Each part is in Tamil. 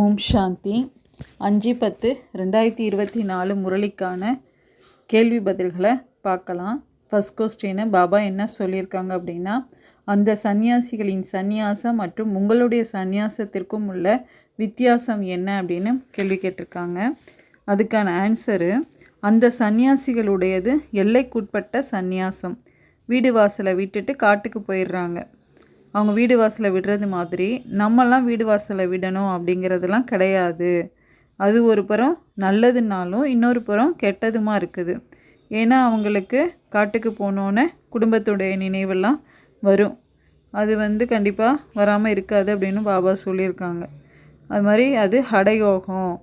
ஓம் சாந்தி. அஞ்சு பத்து ரெண்டாயிரத்தி இருபத்தி நாலு முரளிக்கான கேள்வி பதில்களை பார்க்கலாம். ஃபஸ்ட் கொஸ்டின் பாபா என்ன சொல்லியிருக்காங்க அப்படின்னா அந்த சந்நியாசிகளின் சந்நியாசம் மற்றும் உங்களுடைய சந்நியாசத்திற்கும் உள்ள வித்தியாசம் என்ன அப்படின்னு கேள்வி கேட்டிருக்காங்க. அதுக்கான ஆன்சரு அந்த சந்நியாசிகளுடையது எல்லைக்குட்பட்ட சந்நியாசம். வீடு வாசலை விட்டுட்டு காட்டுக்கு போயிடுறாங்க. அவங்க வீடு வாசலை விடுறது மாதிரி நம்மலாம் வீடு வாசலை விடணும் அப்படிங்கிறதெல்லாம் கிடையாது. அது ஒரு புறம் நல்லதுனாலும் இன்னொரு புறம் கெட்டதுமாக இருக்குது. ஏன்னா அவங்களுக்கு காட்டுக்கு போனோன்னே குடும்பத்துடைய நினைவெல்லாம் வரும். அது வந்து கண்டிப்பாக வராமல் இருக்காது அப்படின்னு பாபா சொல்லியிருக்காங்க. அது மாதிரி அது ஹடயோகம்.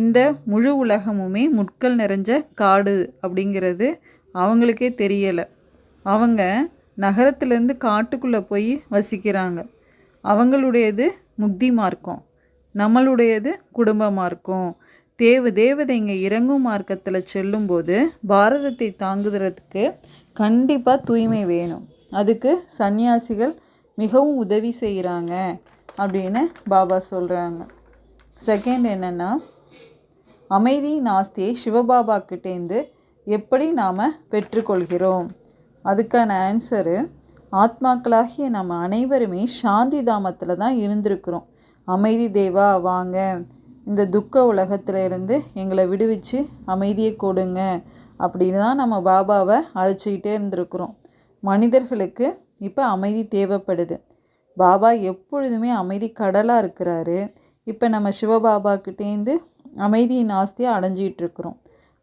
இந்த முழு உலகமுமே முட்கள் நிறைஞ்ச காடு அப்படிங்கிறது அவங்களுக்கே தெரியலை. அவங்க நகரத்துலேருந்து காட்டுக்குள்ளே போய் வசிக்கிறாங்க. அவங்களுடையது முக்தி மார்க்கம். நம்மளுடையது குடும்ப மார்க்கம். தேவ தேவதைங்க இறங்கும் மார்க்கத்தில் செல்லும்போது பாரதத்தை தாங்குகிறதுக்கு கண்டிப்பாக தூய்மை வேணும். அதுக்கு சந்நியாசிகள் மிகவும் உதவி செய்கிறாங்க அப்படின்னு பாபா சொல்கிறாங்க செகண்ட் என்னென்னா அமைதி நாஸ்தியை சிவபாபா கிட்டேருந்து எப்படி நாம் பெற்றுக்கொள்கிறோம்? அதுக்கான ஆன்சரு ஆத்மாக்களாகிய நம்ம அனைவருமே சாந்தி தாமத்தில் தான் இருந்திருக்கிறோம். அமைதி தேவா வாங்க. இந்த துக்க உலகத்தில் இருந்து எங்களை விடுவிச்சு அமைதியை கொடுங்க அப்படின்னு தான் நம்ம பாபாவை அழைச்சிக்கிட்டே இருந்திருக்கிறோம். மனிதர்களுக்கு இப்போ அமைதி தேவைப்படுது. பாபா எப்பொழுதுமே அமைதி கடலாக இருக்கிறாரு. இப்போ நம்ம சிவபாபாக்கிட்டேருந்து அமைதியின் ஆஸ்தியை அடைஞ்சிக்கிட்டு இருக்கிறோம்.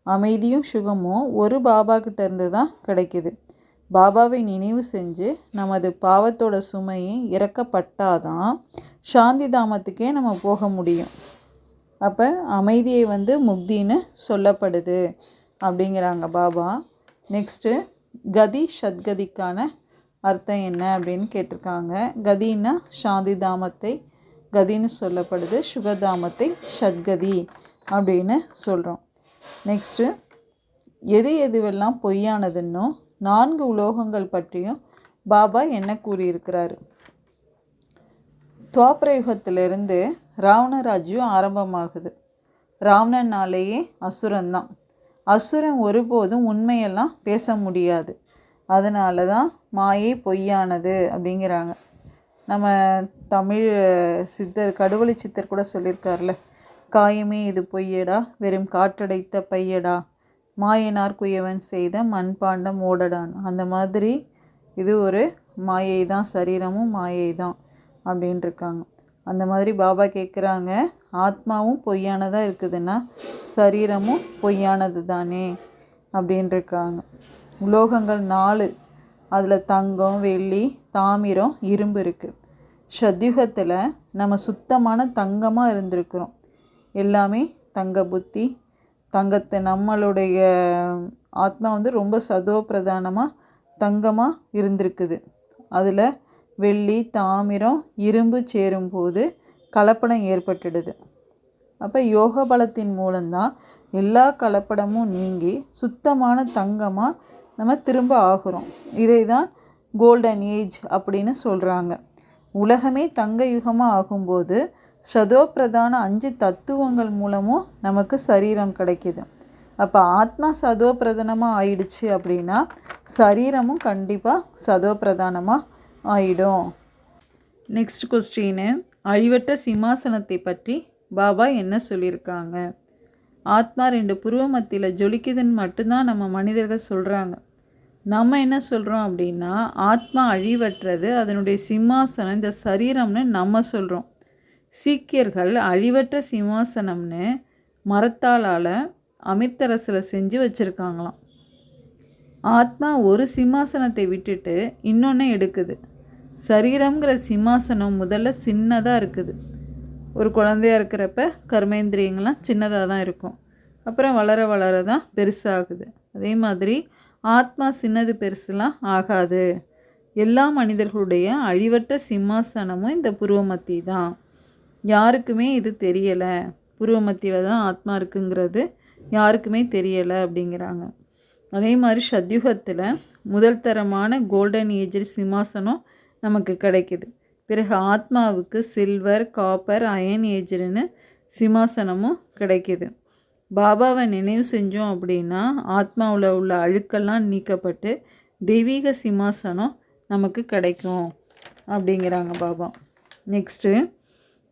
அமைதியும் சுகமும் ஒரு பாபா கிட்டேருந்து தான் கிடைக்குது. பாபாவை நினைவு செஞ்சு நமது பாவத்தோட சுமையை இறக்கப்பட்டாதான் சாந்தி தாமத்துக்கே நம்ம போக முடியும். அப்போ அமைதியை வந்து முக்தின்னு சொல்லப்படுது அப்படிங்கிறாங்க பாபா. நெக்ஸ்ட்டு கதி சத்கதிக்கான அர்த்தம் என்ன அப்படின்னு கேட்டிருக்காங்க. கதின்னா சாந்தி தாமத்தை கதின்னு சொல்லப்படுது சுகதாமத்தை சத்கதி அப்படின்னு சொல்கிறோம் நெக்ஸ்ட்டு எது எதுவெல்லாம் பொய்யானதுன்னோ நான்கு உலோகங்கள் பற்றியும் பாபா என்ன கூறியிருக்கிறாரு? துவாபரயுகத்திலிருந்து ராவணராஜ்யம் ஆரம்பமாகுது. ராவணனாலேயே அசுரன்தான். அசுரன் ஒருபோதும் உண்மையெல்லாம் பேச முடியாது. அதனால தான் மாயை பொய்யானது அப்படிங்கிறாங்க. நம்ம தமிழ் சித்தர் கடுவழி சித்தர் கூட சொல்லியிருக்கார்ல காயமே இது பொய்யடா வெறும் காற்றடைத்த பையடா மாயனார் குயவன் செய்த மண்பாண்டம் ஓடடான். அந்த மாதிரி இது ஒரு மாயை தான் சரீரமும் மாயை தான் அப்படின்ட்டு இருக்காங்க அந்த மாதிரி பாபா கேட்குறாங்க ஆத்மாவும் பொய்யானதாக இருக்குதுன்னா சரீரமும் பொய்யானது தானே அப்படின்ட்டுருக்காங்க உலோகங்கள் நாலு அதில் தங்கம் வெள்ளி தாமிரம் இரும்பு இருக்குது சத்யுகத்தில் நம்ம சுத்தமான தங்கமாக இருந்திருக்கிறோம். எல்லாமே தங்க புத்தி தங்கத்தை நம்மளுடைய ஆத்மா வந்து ரொம்ப சதோ பிரதானமாக தங்கமாக இருந்திருக்குது. அதில் வெள்ளி தாமிரம் இரும்பு சேரும்போது கலப்படம் ஏற்பட்டுடுது. அப்போ யோக பலத்தின் மூலம்தான் எல்லா கலப்படமும் நீங்கி சுத்தமான தங்கமாக நம்ம திரும்ப ஆகிறோம். இதை தான் கோல்டன் ஏஜ் அப்படின்னு சொல்கிறாங்க உலகமே தங்க யுகமாக ஆகும்போது சதோப்பிரதான அஞ்சு தத்துவங்கள் மூலமும் நமக்கு சரீரம் கிடைக்கிது. அப்போ ஆத்மா சதோப்பிரதானமாக ஆயிடுச்சு அப்படின்னா சரீரமும் கண்டிப்பாக சதோப்பிரதானமாக ஆயிடும். நெக்ஸ்ட் கொஸ்டின் அழிவற்ற சிம்மாசனத்தை பற்றி பாபா என்ன சொல்லியிருக்காங்க? ஆத்மா ரெண்டு புருவ மத்தியில் ஜொலிக்குதுன்னு மட்டும்தான் நம்ம மனிதர்கள் சொல்கிறாங்க நம்ம என்ன சொல்கிறோம் அப்படின்னா ஆத்மா அழிவற்றது அதனுடைய சிம்மாசனம் இந்த சரீரம்னு நம்ம சொல்கிறோம் சீக்கியர்கள் அழிவற்ற சிம்மாசனம்னு மரத்தாளால் அமிர்தரசில் செஞ்சு வச்சுருக்காங்களாம். ஆத்மா ஒரு சிம்மாசனத்தை விட்டுட்டு இன்னொன்று எடுக்குது. சரீரங்கிற சிம்மாசனம் முதல்ல சின்னதாக இருக்குது. ஒரு குழந்தையாக இருக்கிறப்ப கர்மேந்திரியங்கள்லாம் சின்னதாக தான் இருக்கும். அப்புறம் வளர வளர தான் பெருசாகுது. அதே மாதிரி ஆத்மா சின்னது பெருசுலாம் ஆகாது. எல்லா மனிதர்களுடைய அழிவற்ற சிம்மாசனமும் இந்த புருவமத்தி தான் யாருக்குமே இது தெரியலை. பூர்வமத்தியில் தான் ஆத்மா இருக்குங்கிறது யாருக்குமே தெரியலை அப்படிங்கிறாங்க. அதே மாதிரி சத்யுகத்தில் முதல் தரமான கோல்டன் ஏஜ் சிம்மாசனம் நமக்கு கிடைக்குது. பிறகு ஆத்மாவுக்கு சில்வர் காப்பர் அயன் ஏஜ்டுன்னு சிம்மாசனமும் கிடைக்கிது. பாபாவை நினைவு செஞ்சோம் அப்படின்னா ஆத்மாவில் உள்ள அழுக்கெல்லாம் நீக்கப்பட்டு தெய்வீக சிம்மாசனம் நமக்கு கிடைக்கும் அப்படிங்கிறாங்க பாபா. நெக்ஸ்ட்டு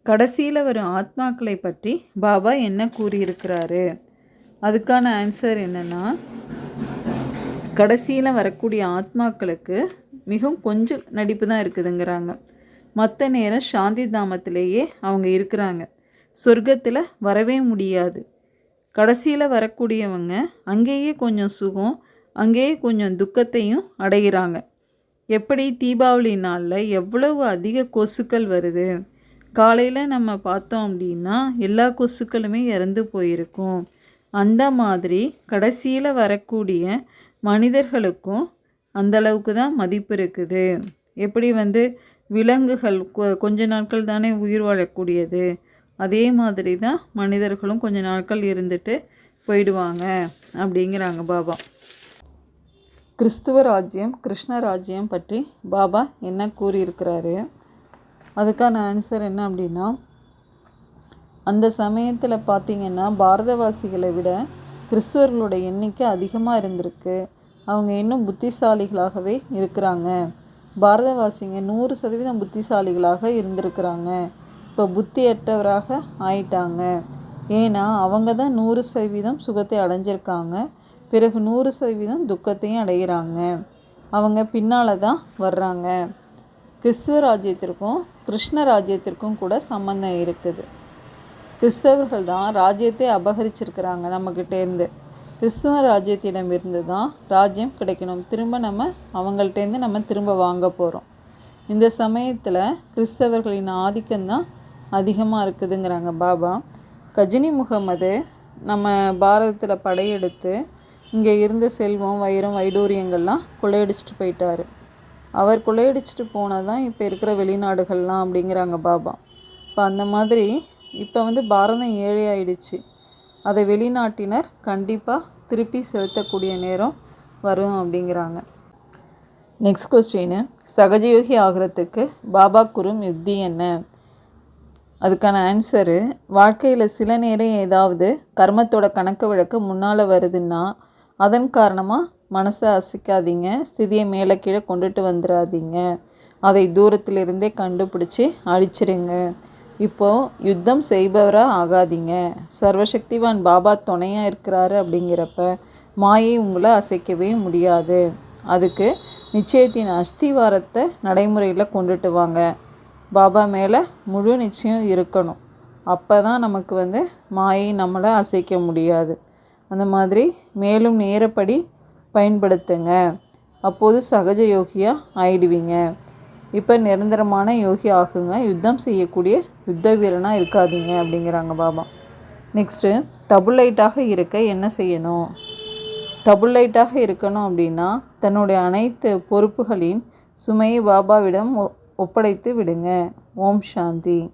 கடைசியில் வரும் ஆத்மாக்களை பற்றி பாபா என்ன கூறியிருக்கிறாரு? அதுக்கான ஆன்சர் என்னென்னா கடைசியில் வரக்கூடிய ஆத்மாக்களுக்கு மிகவும் கொஞ்சம் நடிப்பு தான் இருக்குதுங்கிறாங்க. மற்ற நேரம் சாந்தி தாமத்திலேயே அவங்க இருக்கிறாங்க. சொர்க்கத்தில் வரவே முடியாது. கடைசியில் வரக்கூடியவங்க அங்கேயே கொஞ்சம் சுகம் அங்கேயே கொஞ்சம் துக்கத்தையும் அடைகிறாங்க எப்படி தீபாவளி நாளில் எவ்வளவு அதிக கொசுக்கள் வருது? காலையில் நம்ம பார்த்தோம் அப்படின்னா எல்லா கொசுக்களுமே இறந்து போயிருக்கும். அந்த மாதிரி கடைசியில் வரக்கூடிய மனிதர்களுக்கும் அந்தளவுக்கு தான் மதிப்பு இருக்குது. எப்படி வந்து விலங்குகள் கொஞ்ச நாட்கள் தானே உயிர் வாழக்கூடியது. அதே மாதிரி தான் மனிதர்களும் கொஞ்ச நாட்கள் இருந்துட்டு போயிடுவாங்க அப்படிங்கிறாங்க பாபா. கிறிஸ்துவ ராஜ்யம் கிருஷ்ண ராஜ்யம் பற்றி பாபா என்ன கூறியிருக்கிறாரு? அதுக்கான ஆன்சர் என்ன அப்படின்னா அந்த சமயத்தில் பார்த்திங்கன்னா பாரதவாசிகளை விட கிறிஸ்துவர்களோட எண்ணிக்கை அதிகமாக இருந்திருக்கு. அவங்க இன்னும் புத்திசாலிகளாகவே இருக்கிறாங்க. பாரதவாசிங்க நூறு சதவீதம் புத்திசாலிகளாக இருந்திருக்கிறாங்க. இப்போ புத்தியற்றவராக ஆயிட்டாங்க. ஏன்னா அவங்க தான் நூறு சதவீதம் சுகத்தை அடைஞ்சிருக்காங்க. பிறகு நூறு சதவீதம் துக்கத்தையும் அடைகிறாங்க. அவங்க பின்னால் தான் வர்றாங்க. கிறிஸ்துவ ராஜ்யத்திற்கும் கிருஷ்ண ராஜ்யத்திற்கும் கூட சம்மந்தம் இருக்குது. கிறிஸ்தவர்கள் தான் ராஜ்யத்தை அபகரிச்சிருக்கிறாங்க நம்மக்கிட்டேருந்து கிறிஸ்துவ ராஜ்யத்திடமிருந்து தான் ராஜ்யம் கிடைக்கணும். திரும்ப நம்ம அவங்கள்ட்டேருந்து நம்ம திரும்ப வாங்க போகிறோம் இந்த சமயத்தில் கிறிஸ்தவர்களின் ஆதிக்கம்தான் அதிகமாக இருக்குதுங்கிறாங்க பாபா. கஜினி முகமது நம்ம பாரதத்தில் படையெடுத்து இங்கே இருந்த செல்வம் வைரம் வைடூரியங்கள்லாம் கொள்ளையடிச்சிட்டு போயிட்டார். அவர் கொள்ளையடிச்சிட்டு போனால் தான் இப்போ இருக்கிற வெளிநாடுகள்லாம் அப்படிங்கிறாங்க பாபா. இப்போ அந்த மாதிரி இப்போ வந்து பாரதம் ஏழை ஆயிடுச்சு அதை வெளிநாட்டினர் கண்டிப்பாக திருப்பி செலுத்தக்கூடிய நேரம் வரும் அப்படிங்கிறாங்க. நெக்ஸ்ட் கொஸ்டின் சகஜயோகி ஆகிறதுக்கு பாபா குரும் யுக்தி என்ன? அதுக்கான ஆன்சரு வாழ்க்கையில் சில நேரம் ஏதாவது கர்மத்தோட கணக்கு வழக்கு முன்னால் வருதுன்னா அதன் காரணமாக மனசை அசைக்காதீங்க. ஸ்திதியை மேலே கீழே கொண்டுட்டு வந்துடாதீங்க அதை தூரத்திலிருந்தே கண்டுபிடிச்சி அழிச்சிருங்க. இப்போது யுத்தம் செய்பவராக ஆகாதீங்க. சர்வசக்திவான் பாபா துணையாக இருக்கிறாரு அப்படிங்கிறப்ப மாயை உங்களை அசைக்கவே முடியாது. அதுக்கு நிச்சயத்தின் அஸ்திவாரத்தை நடைமுறையில் கொண்டுட்டு வாங்க. பாபா மேலே முழு நிச்சயம் இருக்கணும். அப்போ தான் நமக்கு வந்து மாயை நம்மளை அசைக்க முடியாது. அந்த மாதிரி மேலும் நேரப்படி பயன்படுத்துங்க. அப்போது சகஜ யோகியாக ஆயிடுவீங்க. இப்போ நிரந்தரமான யோகி ஆகுங்க. யுத்தம் செய்யக்கூடிய யுத்த வீரனாக இருக்காதீங்க அப்படிங்கிறாங்க பாபா. நெக்ஸ்ட்டு டபுள் லைட்டாக இருக்க என்ன செய்யணும்? டபுள் லைட்டாக இருக்கணும் அப்படின்னா தன்னுடைய அனைத்து பொறுப்புகளின் சுமையை பாபாவிடம் ஒப்படைத்து விடுங்க. ஓம் சாந்தி.